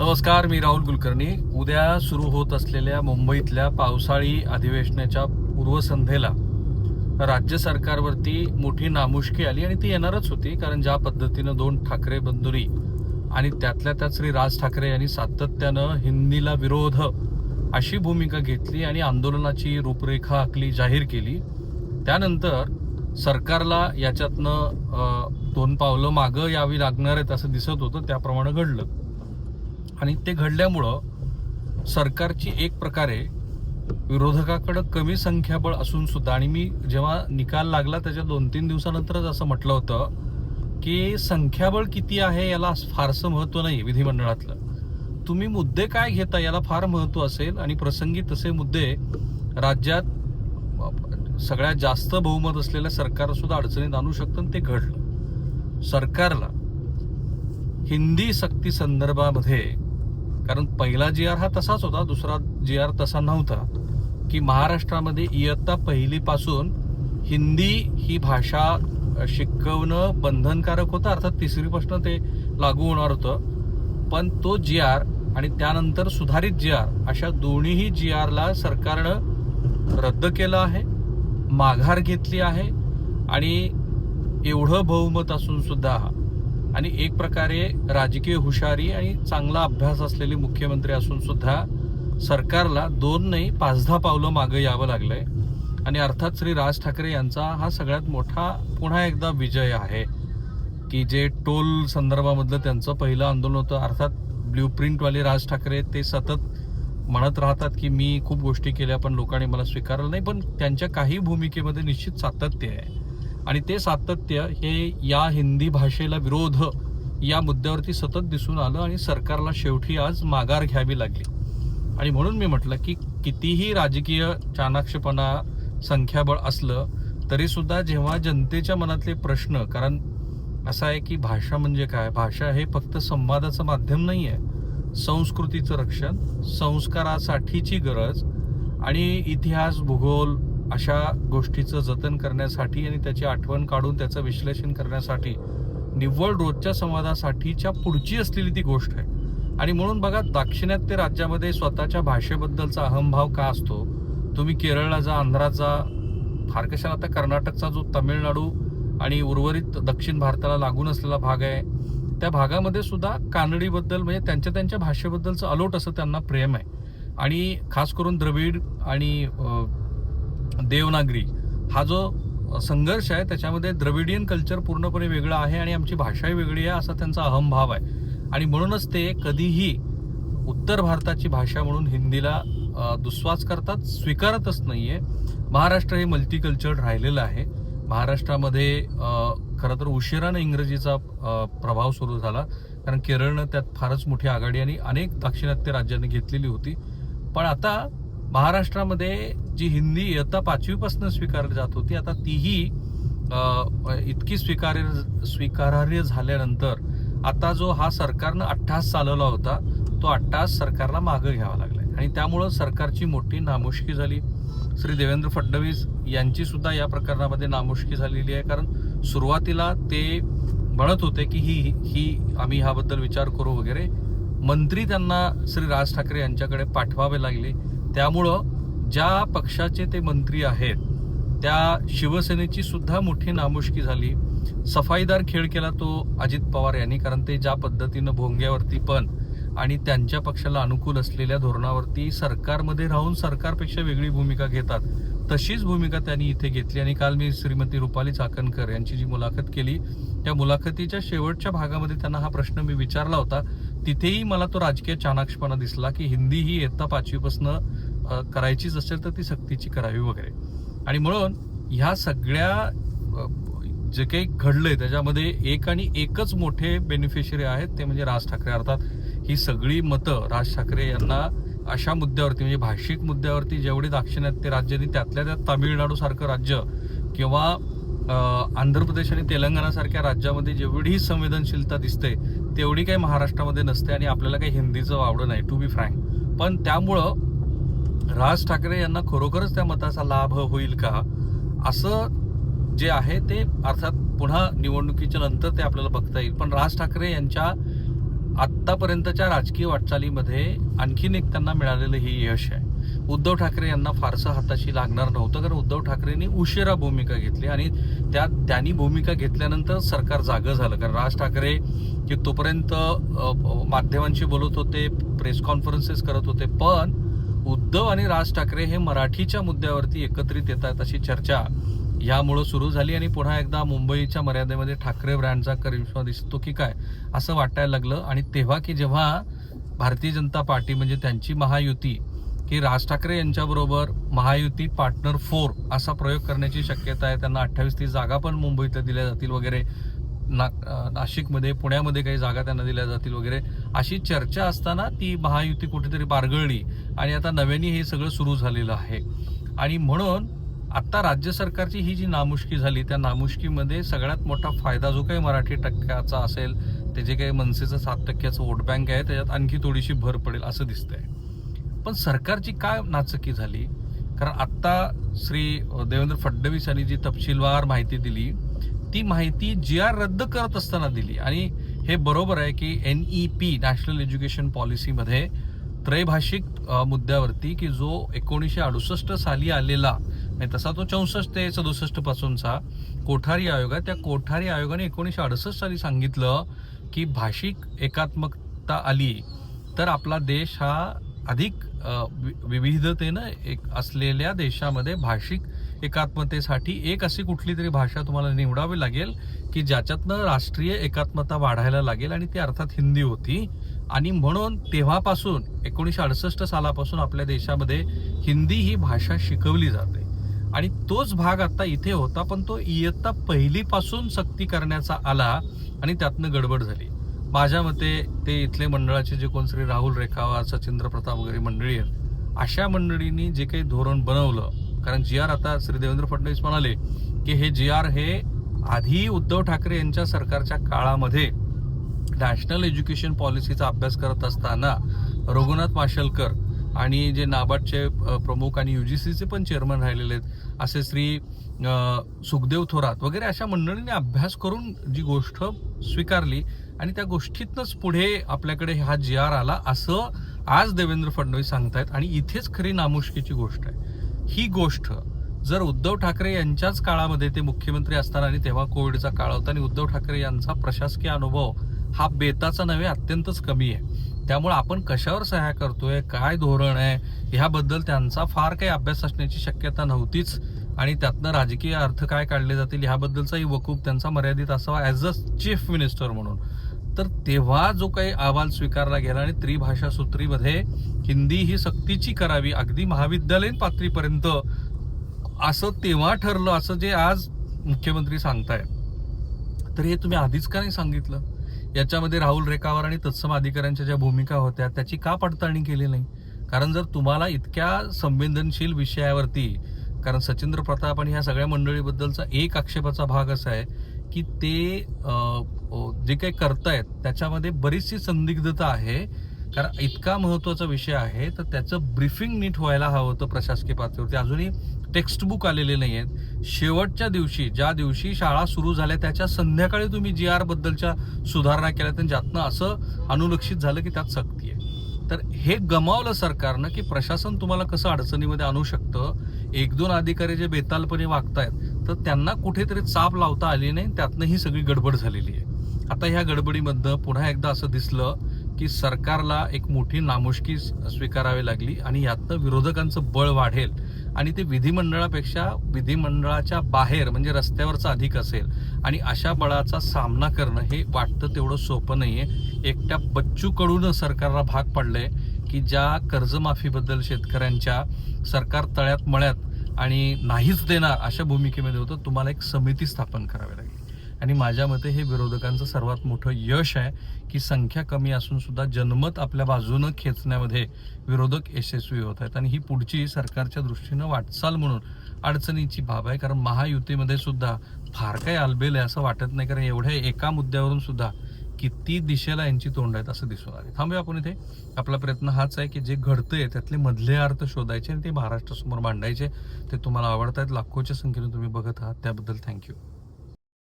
नमस्कार मी राहुल कुलकर्णी. उद्या सुरू होत असलेल्या मुंबईतल्या पावसाळी अधिवेशनाच्या पूर्वसंध्येला राज्य सरकारवरती मोठी नामुष्की आली आणि ती येणारच होती कारण ज्या पद्धतीनं दोन ठाकरे बंधुरी आणि त्यातल्या त्यात श्री राज ठाकरे यांनी सातत्यानं हिंदीला विरोध अशी भूमिका घेतली आणि आंदोलनाची रूपरेखा आखली जाहीर केली. त्यानंतर सरकारला याच्यातनं दोन पावलं मागं यावी लागणार आहेत असं दिसत होतं त्याप्रमाणे घडलं. आणि ते घडल्यामुळं सरकारची एक प्रकारे विरोधकाकडं कमी संख्याबळ असून सुद्धा आणि मी जेव्हा निकाल लागला त्याच्या दोन तीन दिवसानंतरच असं म्हटलं होतं की संख्याबळ किती आहे याला फारसं महत्त्व नाही विधिमंडळातलं. तुम्ही मुद्दे काय घेता याला फार महत्त्व असेल आणि प्रसंगी तसे मुद्दे राज्यात सगळ्यात जास्त बहुमत असलेल्या सरकार सुद्धा अडचणीत आणू शकतं आणि ते घडलं. सरकारला हिंदी सक्ती संदर्भामध्ये कारण पहिला जी आर हा तसाच होता दुसरा जी आर तसा नव्हता की महाराष्ट्रामध्ये इयत्ता पहिलीपासून हिंदी ही भाषा शिकवणं बंधनकारक होतं अर्थात तिसरीपासून ते लागू होणार होतं. पण तो जी आर आणि त्यानंतर सुधारित जी आर अशा दोन्हीही जी आरला सरकारनं रद्द केलं आहे माघार घेतली आहे आणि एवढं बहुमत असून सुद्धा आणि एक प्रकारे राजकीय हुशारी आणि चांगला अभ्यास असलेले मुख्यमंत्री असून सुद्धा सरकारला दोन नाही पाच दहा पावलं मागं यावं लागलंय. आणि अर्थात श्री राज ठाकरे यांचा हा सगळ्यात मोठा पुन्हा एकदा विजय आहे. की जे टोल संदर्भामधलं त्यांचं पहिलं आंदोलन होतं अर्थात ब्ल्यू प्रिंटवाले राज ठाकरे ते सतत म्हणत राहतात की मी खूप गोष्टी केल्या पण लोकांनी मला स्वीकारलं नाही. पण त्यांच्या काही भूमिकेमध्ये निश्चित सातत्य आहे. आणि ते सातत्य हे या हिंदी भाषेला विरोध या मुद्द्यावरती सतत दिसून आलं आणि सरकारला शेवटी आज माघार घ्यावी लागली. आणि म्हणून मी म्हटलं की कितीही राजकीय चाणाक्षपणा संख्याबळ असलं तरीसुद्धा जेव्हा जनतेच्या मनातले प्रश्न कारण असं आहे की भाषा म्हणजे काय? भाषा हे फक्त संवादाचं माध्यम नाही आहे संस्कृतीचं रक्षण संस्कारासाठीची गरज आणि इतिहास भूगोल अशा गोष्टीचं जतन करण्यासाठी आणि त्याची आठवण काढून त्याचं विश्लेषण करण्यासाठी निव्वळ रोजच्या संवादासाठीच्या पुढची असलेली ती गोष्ट आहे. आणि म्हणून बघा दाक्षिणात्य राज्यामध्ये स्वतःच्या भाषेबद्दलचा अहमभाव का असतो? तुम्ही केरळला जा आंध्रात जा फार कशाला आता कर्नाटकचा जो तमिळनाडू आणि उर्वरित दक्षिण भारताला लागून असलेला भाग आहे त्या भागामध्ये सुद्धा कानडीबद्दल म्हणजे त्यांच्या त्यांच्या भाषेबद्दलचं अलोट असं त्यांना प्रेम आहे. आणि खास करून द्रविड आणि देवनागरी हा जो संघर्ष आहे त्याच्यामध्ये द्रविडियन कल्चर पूर्णपणे वेगळं आहे आणि आमची भाषाही वेगळी आहे असा त्यांचा अहमभाव आहे. आणि म्हणूनच ते कधीही उत्तर भारताची भाषा म्हणून हिंदीला दुस्वास करतात स्वीकारतच नाही आहे महाराष्ट्र हे मल्टीकल्चर राहिलेलं आहे. महाराष्ट्रामध्ये खरं तर उशिरानं इंग्रजीचा प्रभाव सुरू झाला. कारण केरळनं त्यात फारच मोठी आघाडी आणि अनेक दाक्षिणात्य राज्यांनी घेतलेली होती. पण आता महाराष्ट्रामध्ये जी हिंदी इयत्ता पाचवीपासून स्वीकारली जात होती आता तीही इतकी स्वीकार्य स्वीकारार्ह झाल्यानंतर आता जो हा सरकारनं अठ्ठास चालवला होता तो अठ्ठास सरकारला मागं घ्यावा लागला आणि त्यामुळं सरकारची मोठी नामुष्की झाली. श्री देवेंद्र फडणवीस यांची सुद्धा या प्रकरणामध्ये नामुष्की झालेली आहे. कारण सुरुवातीला ते म्हणत होते की ही ही आम्ही ह्याबद्दल विचार करू वगैरे. मंत्री त्यांना श्री राज ठाकरे यांच्याकडे पाठवावे लागले. त्यामुळं ज्या पक्षाचे ते मंत्री आहेत त्या शिवसेनेची सुद्धा मोठी नामुष्की झाली. सफाईदार खेळ केला तो अजित पवार यांनी कारण ते ज्या पद्धतीनं भोंग्यावरती पण आणि त्यांच्या पक्षाला अनुकूल असलेल्या धोरणावरती सरकारमध्ये राहून सरकारपेक्षा वेगळी भूमिका घेतात तशीच भूमिका त्यांनी इथे घेतली. आणि काल मी श्रीमती रुपाली चाकणकर यांची जी मुलाखत केली त्या मुलाखतीच्या शेवटच्या भागामध्ये त्यांना हा प्रश्न मी विचारला होता. तिथेही मला तो राजकीय चाणाक्षपणा दिसला की हिंदी ही इयत्ता पाचवीपासनं करायचीच असेल तर ती सक्तीची करावी वगैरे. आणि म्हणून ह्या सगळ्या जे काही घडलंय त्याच्यामध्ये एक आणि एकच मोठे बेनिफिशरी आहेत ते म्हणजे राज ठाकरे. अर्थात ही सगळी मतं राज ठाकरे यांना अशा मुद्द्यावरती म्हणजे भाषिक मुद्द्यावरती जेवढी दाक्षिणात्य राज्यांनी त्यातल्या त्यात तामिळनाडूसारखं राज्य किंवा आंध्र प्रदेश आणि तेलंगणासारख्या राज्यामध्ये जेवढी संवेदनशीलता दिसते तेवढी काही महाराष्ट्रामध्ये नसते आणि आपल्याला काही हिंदीचं वावडं नाही टू बी फ्रँक पण त्यामुळं राज ठाकरे यांना खरोखरच त्या मताचा लाभ होईल का असं जे आहे ते अर्थात पुन्हा निवडणुकीच्या नंतर ते आपल्याला बघता येईल. पण राज ठाकरे यांच्या आत्तापर्यंतच्या राजकीय वाटचालीमध्ये आणखीन एक त्यांना मिळालेलं हे यश आहे. उद्धव ठाकरे यांना फारसं हाताशी लागणार नव्हतं कारण उद्धव ठाकरेंनी उशिरा भूमिका घेतली आणि त्या त्यांनी भूमिका घेतल्यानंतर सरकार जागं झालं. कारण राज ठाकरे की तोपर्यंत माध्यमांशी बोलत होते प्रेस कॉन्फरन्सेस करत होते पण उद्धव आणि राज ठाकरे हे मराठीच्या मुद्द्यावरती एकत्रित येतात अशी चर्चा यामुळं सुरू झाली आणि पुन्हा एकदा मुंबईच्या मर्यादेमध्ये ठाकरे ब्रँडचा करिश्मा दिसतो की काय असं वाटायला लागलं. आणि तेव्हा की जेव्हा भारतीय जनता पार्टी म्हणजे त्यांची महायुती की राज ठाकरे यांच्याबरोबर महायुती पार्टनर फोर असा प्रयोग करण्याची शक्यता आहे. त्यांना अठ्ठावीस तीस जागा पण मुंबईतल्या दिल्या जातील वगैरे. ना नाशिकमध्ये पुण्यामध्ये काही जागा त्यांना दिल्या जातील वगैरे. अशी चर्चा असताना ती महायुती कुठेतरी बारगळली आणि आता नव्याने हे सगळं सुरू झालेलं आहे. आणि म्हणून आत्ता राज्य सरकारची ही जी नामुष्की झाली त्या नामुष्कीमध्ये सगळ्यात मोठा फायदा जो काही मराठी टक्क्याचा असेल ते जे काही मनसेचं सात टक्क्याचं वोट बँक आहे त्याच्यात आणखी थोडीशी भर पडेल असं दिसतंय. पण सरकारची काय नाचकी झाली? कारण आत्ता श्री देवेंद्र फडणवीस यांनी जी तपशीलवार माहिती दिली ती माहिती जी आर रद्द करत असताना दिली. आणि हे बरोबर आहे की N E P national education पॉलिसीमध्ये त्रैभाषिक मुद्द्यावरती की जो एकोणीसशे अडुसष्ट साली आलेला नाही तसा तो चौसष्ट ते सदुसष्ट पासूनचा कोठारी आयोग आहे. त्या कोठारी आयोगाने एकोणीसशे अडुसष्ट साली सांगितलं की भाषिक एकात्मकता आली तर आपला देश हा अधिक वि- विविधतेनं एक असलेल्या देशामध्ये भाषिक एकात्मतेसाठी एक अशी कुठली तरी भाषा तुम्हाला निवडावी लागेल की ज्याच्यातनं राष्ट्रीय एकात्मता वाढायला लागेल आणि ती अर्थात हिंदी होती. आणि म्हणून तेव्हापासून एकोणीसशे अडुसष्ट सालापासून आपल्या देशामध्ये हिंदी ही भाषा शिकवली जाते. आणि तोच भाग आता इथे होता पण तो इयत्ता पहिलीपासून सक्ती करण्याचा आला आणि त्यातनं गडबड झाली. माझ्या मते ते इथले मंडळाचे जे कोण श्री राहुल रेखावा सचिंद्र प्रताप वगैरे मंडळी आहेत अशा मंडळींनी जे काही धोरण बनवलं कारण जी आर आता श्री देवेंद्र फडणवीस म्हणाले की हे जी आर हे आधी उद्धव ठाकरे यांच्या सरकारच्या काळामध्ये नॅशनल एज्युकेशन पॉलिसीचा अभ्यास करत असताना रघुनाथ माशेलकर आणि जे नाबार्डचे प्रमुख आणि यू जी सीचे पण चेअरमन राहिलेले आहेत असे श्री सुखदेव थोरात वगैरे अशा मंडळींनी अभ्यास करून जी गोष्ट स्वीकारली आणि त्या गोष्टीतनंच पुढे आपल्याकडे हा जी आर आला असं आज देवेंद्र फडणवीस सांगतायत. आणि इथेच खरी नामुष्कीची गोष्ट आहे. ही गोष्ट जर उद्धव ठाकरे यांच्याच काळामध्ये ते मुख्यमंत्री असताना आणि तेव्हा कोविडचा काळ होता आणि उद्धव ठाकरे यांचा प्रशासकीय अनुभव हा बेताचा नव्हे अत्यंतच कमी आहे. त्यामुळे आपण कशावर सह्या करतोय काय धोरण आहे ह्याबद्दल त्यांचा फार काही अभ्यास असण्याची शक्यता नव्हतीच. आणि त्यातनं राजकीय अर्थ काय काढले जातील ह्याबद्दलचाही वकूफ त्यांचा मर्यादित असावा ॲज अ चीफ मिनिस्टर म्हणून. तर तेव्हा जो काही अहवाल स्वीकारला गेला आणि त्रिभाषा सूत्रीमध्ये हिंदी ही सक्तीची करावी अगदी महाविद्यालयीन पातळीपर्यंत असं तेव्हा ठरलं असं जे आज मुख्यमंत्री सांगताय तर हे तुम्ही आधीच का नाही सांगितलं? याच्यामध्ये राहुल रेखावर आणि तत्सम अधिकाऱ्यांच्या ज्या भूमिका होत्या त्याची का पडताळणी केली नाही? कारण जर तुम्हाला इतक्या संवेदनशील विषयावरती कारण सचिंद्र प्रताप आणि ह्या सगळ्या मंडळीबद्दलचा एक आक्षेपाचा भाग असा आहे की ते जे काही करतायत त्याच्यामध्ये बरीचशी संदिग्धता आहे. कारण इतका महत्त्वाचा विषय आहे तर त्याचं ब्रीफिंग नीट व्हायला हवं होतं प्रशासकीय पातळीवरती. अजूनही टेक्स्टबुक आलेले नाही आहेत शेवटच्या दिवशी ज्या दिवशी शाळा सुरू झाल्या त्याच्या संध्याकाळी तुम्ही जी आर बद्दलच्या सुधारणा केल्या तर ज्यातनं असं अनुलक्षित झालं की त्यात सक्ती आहे. तर हे गमावलं सरकारनं की प्रशासन तुम्हाला कसं अडचणीमध्ये आणू शकतं? एक दोन अधिकारी जे बेतालपणे वागतायत तर त्यांना कुठेतरी चाप लावता आली नाही त्यातनं ही सगळी गडबड झालेली आहे. आता ह्या गडबडीमधनं पुन्हा एकदा असं दिसलं की सरकारला एक मोठी नामुष्की स्वीकारावी लागली आणि यातनं विरोधकांचं बळ वाढेल आणि ते विधिमंडळापेक्षा विधिमंडळाच्या बाहेर म्हणजे रस्त्यावरचा अधिक असेल आणि अशा बळाचा सामना करणं हे वाटतं तेवढं सोपं नाही आहे एकट्या बच्चूकडून सरकारला भाग पडलंय की ज्या कर्जमाफीबद्दल शेतकऱ्यांच्या सरकार तळ्यात मळ्यात आणि नाहीच देणार अशा भूमिकेमध्ये होतं तुम्हाला एक समिती स्थापन करावी लागेल. आणि माझ्या मते हे विरोधकांचं सर्वात मोठं यश आहे की संख्या कमी असून सुद्धा जनमत आपल्या बाजूनं खेचण्यामध्ये विरोधक यशस्वी होत आहेत. आणि ही पुढची सरकारच्या दृष्टीनं वाटचाल म्हणून अडचणीची बाब आहे. कारण महायुतीमध्ये सुद्धा फार काही आलबेल आहे असं वाटत नाही. कारण एवढ्या एका मुद्द्यावरून सुद्धा किती दिशेला यांची तोंड आहेत असं दिसून आले थांबूया आपण इथे. आपला प्रयत्न हाच आहे की जे घडतंय त्यातले मधले अर्थ शोधायचे आणि ते महाराष्ट्रासमोर मांडायचे ते तुम्हाला आवडत आहेत लाखोच्या संख्येने तुम्ही बघत आहात. त्याबद्दल थँक्यू.